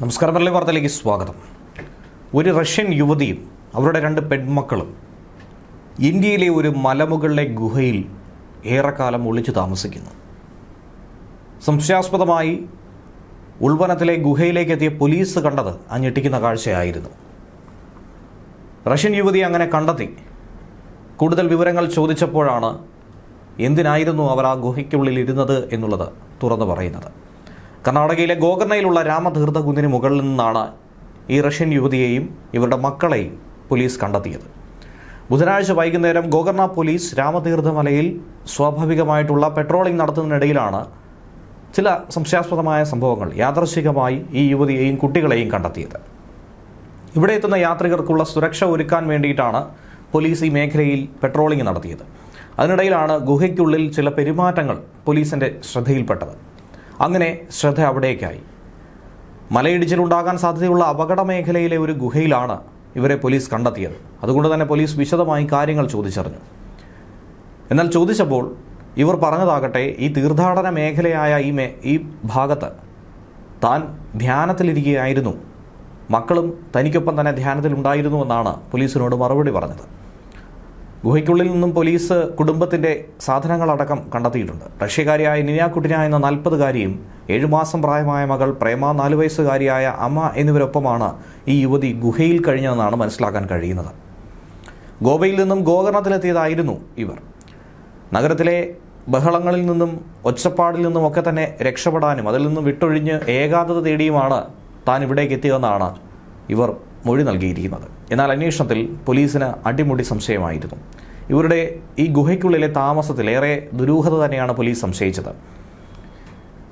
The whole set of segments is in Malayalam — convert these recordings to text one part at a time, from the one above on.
നമസ്കാരം മലയാളി വാർത്തയിലേക്ക് സ്വാഗതം. ഒരു റഷ്യൻ യുവതിയും അവരുടെ രണ്ട് പെൺമക്കളും ഇന്ത്യയിലെ ഒരു മലമുകളിലെ ഗുഹയിൽ ഏറെക്കാലം ഒളിച്ചു താമസിക്കുന്നു. സംശയാസ്പദമായി ഉൾവനത്തിലെ ഗുഹയിലേക്ക് എത്തിയ പോലീസ് കണ്ടത് ആ ഞെട്ടിക്കുന്ന കാഴ്ചയായിരുന്നു. റഷ്യൻ യുവതി അങ്ങനെ കണ്ടെത്തി. കൂടുതൽ വിവരങ്ങൾ ചോദിച്ചപ്പോഴാണ് എന്തിനായിരുന്നു അവർ ആ ഗുഹയ്ക്കുള്ളിൽ ഇരുന്നത് എന്നുള്ളത് തുറന്നു പറയുന്നത്. കർണാടകയിലെ ഗോകർണയിലുള്ള രാമതീർത്ഥ കുന്നിന് മുകളിൽ നിന്നാണ് ഈ റഷ്യൻ യുവതിയെയും ഇവരുടെ മക്കളെയും പോലീസ് കണ്ടെത്തിയത്. ബുധനാഴ്ച വൈകുന്നേരം ഗോകർണ പോലീസ് രാമതീർത്ഥമലയിൽ സ്വാഭാവികമായിട്ടുള്ള പെട്രോളിംഗ് നടത്തുന്നതിനിടയിലാണ് ചില സംശയാസ്പദമായ സംഭവങ്ങൾ യാദർശികമായി ഈ യുവതിയെയും കുട്ടികളെയും കണ്ടെത്തിയത്. ഇവിടെ എത്തുന്ന യാത്രികർക്കുള്ള സുരക്ഷ ഒരുക്കാൻ വേണ്ടിയിട്ടാണ് പോലീസ് ഈ മേഖലയിൽ പെട്രോളിംഗ് നടത്തിയത്. അതിനിടയിലാണ് ഗുഹയ്ക്കുള്ളിൽ ചില പെരുമാറ്റങ്ങൾ പോലീസിന്റെ ശ്രദ്ധയിൽപ്പെട്ടത്. അങ്ങനെ ശ്രദ്ധ അവിടേക്കായി. മലയിടിച്ചിലുണ്ടാകാൻ സാധ്യതയുള്ള അപകട മേഖലയിലെ ഒരു ഗുഹയിലാണ് ഇവരെ പോലീസ് കണ്ടെത്തിയത്. അതുകൊണ്ട് തന്നെ പോലീസ് വിശദമായി കാര്യങ്ങൾ ചോദിച്ചറിഞ്ഞു. എന്നാൽ ചോദിച്ചപ്പോൾ ഇവർ പറഞ്ഞതാകട്ടെ ഈ തീർത്ഥാടന മേഖലയായ ഈ മേ ഈ ഭാഗത്ത് താൻ ധ്യാനത്തിലിരിക്കുകയായിരുന്നു. മക്കളും തനിക്കൊപ്പം തന്നെ ധ്യാനത്തിലുണ്ടായിരുന്നു എന്നാണ് പോലീസിനോട് മറുപടി പറഞ്ഞത്. ഗുഹയ്ക്കുള്ളിൽ നിന്നും പോലീസ് കുടുംബത്തിന്റെ സാധനങ്ങളടക്കം കണ്ടെത്തിയിട്ടുണ്ട്. റഷ്യക്കാരിയായ നിനാക്കുട്ടിന എന്ന നാൽപ്പതുകാരിയും ഏഴുമാസം പ്രായമായ മകൾ പ്രേമ നാലു വയസ്സുകാരിയായ അമ്മ എന്നിവരൊപ്പമാണ് ഈ യുവതി ഗുഹയിൽ കഴിഞ്ഞതെന്നാണ് മനസ്സിലാക്കാൻ കഴിയുന്നത്. ഗോവയിൽ നിന്നും ഗോകർണത്തിലെത്തിയതായിരുന്നു ഇവർ. നഗരത്തിലെ ബഹളങ്ങളിൽ നിന്നും ഒച്ചപ്പാടിൽ നിന്നും ഒക്കെ തന്നെ രക്ഷപ്പെടാനും അതിൽ നിന്നും വിട്ടൊഴിഞ്ഞ് ഏകാന്തത തേടിയുമാണ് താൻ ഇവിടേക്ക് എത്തിയതെന്നാണ് ഇവർ മൊഴി നൽകിയിരിക്കുന്നത്. എന്നാൽ അന്വേഷണത്തിൽ പോലീസിന് അടിമുടി സംശയമായിരുന്നു. ഇവരുടെ ഈ ഗുഹയ്ക്കുള്ളിലെ താമസത്തിൽ ഏറെ ദുരൂഹത തന്നെയാണ് പോലീസ് സംശയിച്ചത്.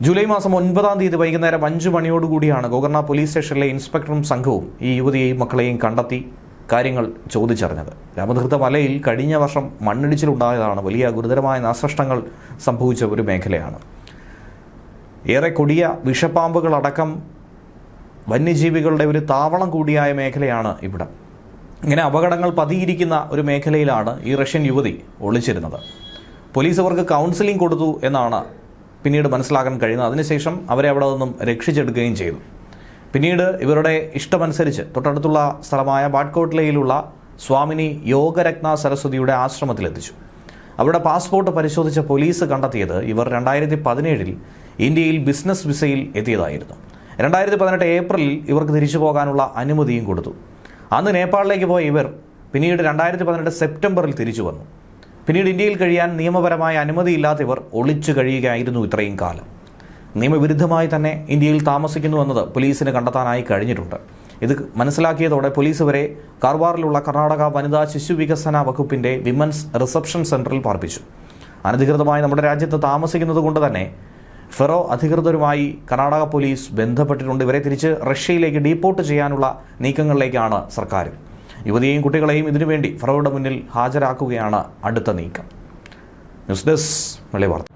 ജൂലൈ മാസം ഒൻപതാം തീയതി വൈകുന്നേരം അഞ്ചു മണിയോടുകൂടിയാണ് ഗോകർണ പോലീസ് സ്റ്റേഷനിലെ ഇൻസ്പെക്ടറും സംഘവും ഈ യുവതിയെയും മക്കളെയും കണ്ടെത്തി കാര്യങ്ങൾ ചോദിച്ചറിഞ്ഞത്. രാമതീർത്ഥ മലയിൽ കഴിഞ്ഞ വർഷം മണ്ണിടിച്ചിലുണ്ടായതാണ് വലിയ ഗുരുതരമായ നാശനഷ്ടങ്ങൾ സംഭവിച്ച ഒരു മേഖലയാണ്. ഏറെ കൊടിയ വിഷപ്പാമ്പുകളടക്കം വന്യജീവികളുടെ ഒരു താവളം കൂടിയായ മേഖലയാണ് ഇവിടം. ഇങ്ങനെ അപകടങ്ങൾ പതിയിരിക്കുന്ന ഒരു മേഖലയിലാണ് ഈ റഷ്യൻ യുവതി ഒളിച്ചിരുന്നത്. പോലീസ് അവർക്ക് കൗൺസിലിംഗ് കൊടുത്തു എന്നാണ് പിന്നീട് മനസ്സിലാക്കാൻ കഴിയുന്നത്. അതിനുശേഷം അവരെ അവിടെ നിന്നും രക്ഷിച്ചെടുക്കുകയും ചെയ്തു. പിന്നീട് ഇവരുടെ ഇഷ്ടമനുസരിച്ച് തൊട്ടടുത്തുള്ള സ്ഥലമായ ബാഡ്കോട്ട്ലയിലുള്ള സ്വാമിനി യോഗരത്ന സരസ്വതിയുടെ ആശ്രമത്തിലെത്തിച്ചു. അവരുടെ പാസ്പോർട്ട് പരിശോധിച്ച പോലീസ് കണ്ടെത്തിയത് ഇവർ രണ്ടായിരത്തി പതിനേഴിൽ ഇന്ത്യയിൽ ബിസിനസ് വിസയിൽ എത്തിയതായിരുന്നു. രണ്ടായിരത്തി പതിനെട്ട് ഏപ്രിലിൽ ഇവർക്ക് തിരിച്ചു പോകാനുള്ള അനുമതിയും കൊടുത്തു. അന്ന് നേപ്പാളിലേക്ക് പോയ ഇവർ പിന്നീട് രണ്ടായിരത്തി പതിനെട്ട് സെപ്റ്റംബറിൽ തിരിച്ചു വന്നു. പിന്നീട് ഇന്ത്യയിൽ കഴിയാൻ നിയമപരമായ അനുമതിയില്ലാത്ത ഇവർ ഒളിച്ചു കഴിയുകയായിരുന്നു ഇത്രയും കാലം. നിയമവിരുദ്ധമായി തന്നെ ഇന്ത്യയിൽ താമസിക്കുന്നു എന്നത് പോലീസിന് കണ്ടെത്താനായി കഴിഞ്ഞിട്ടുണ്ട്. ഇത് മനസ്സിലാക്കിയതോടെ പോലീസ് വരെ കാർവാറിലുള്ള കർണാടക വനിതാ ശിശു വികസന വകുപ്പിന്റെ വിമൻസ് റിസപ്ഷൻ സെന്ററിൽ പാർപ്പിച്ചു. അനധികൃതമായി നമ്മുടെ രാജ്യത്ത് താമസിക്കുന്നത് കൊണ്ട് തന്നെ ഫെറോ അധികൃതരുമായി കർണാടക പോലീസ് ബന്ധപ്പെട്ടിട്ടുണ്ട്. ഇവരെ തിരിച്ച് റഷ്യയിലേക്ക് ഡീപ്പോർട്ട് ചെയ്യാനുള്ള നീക്കങ്ങളിലേക്കാണ് സർക്കാർ. യുവതിയെയും കുട്ടികളെയും ഇതിനുവേണ്ടി ഫെറോയുടെ മുന്നിൽ ഹാജരാക്കുകയാണ് അടുത്ത നീക്കം. ന്യൂസ് ഡെസ്ക് വെള്ളി വാർത്ത.